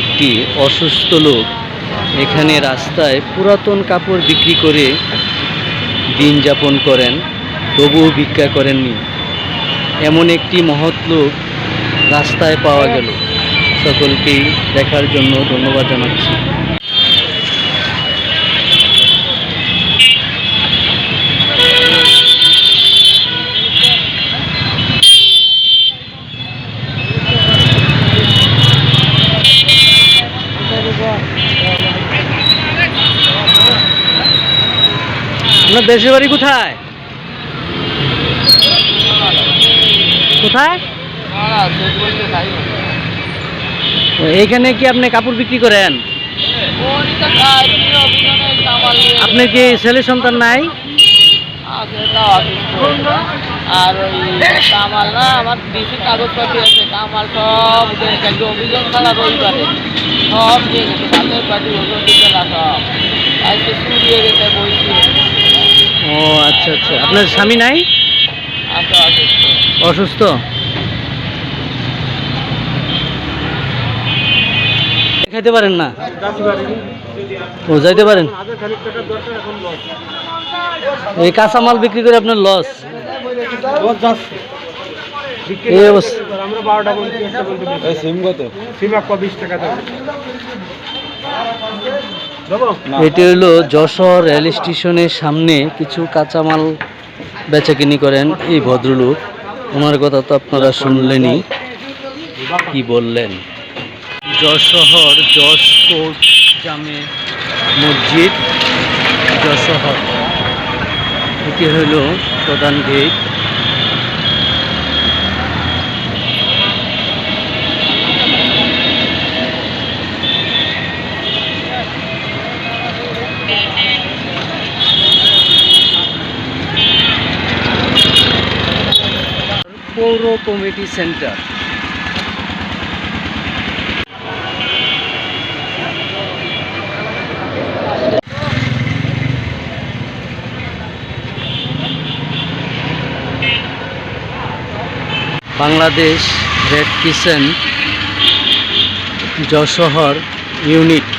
একটি অসুস্থ লোক। এখানে রাস্তায় পুরাতন কাপড় বিক্রি করে দিন যাপন করেন, তবুও ভিক্ষা করেননি। এমন একটি মহৎ লোক রাস্তায় পাওয়া গেল। সকলকেই দেখার জন্য ধন্যবাদ জানাচ্ছি। আপনার দেশের বাড়ি কোথায়? কোথায়? এইখানে কি আপনি কাপড় বিক্রি করেন? আপনি কি ছেলে সন্তান নাই? আর ওই কামাল না, আমার ডিসি কাগজপাতি আছে সব দিয়ে ও আচ্ছা আচ্ছা। আপনার স্বামী নাই? অসুস্থ? খাইতে পারেন না? ও যাইতে পারেন। এই কাঁচামাল বিক্রি করে আপনার লস এই অবস্থা। আমরা বারোটা সিম কত? সিম এক বিশ টাকা এটি হলো যশোর রেল স্টেশনের সামনে কিছু কাঁচামাল বেচাকিনি করেন এই ভদ্রলোক। ওনার কথা তো আপনারা শুনলেনই। কি বললেন? যশোহর যশ কোর্ট জামে মসজিদ যশোহর এটি হলো প্রধান গেট। পৌর committee centre. Bangladesh red crescent Jessore unit.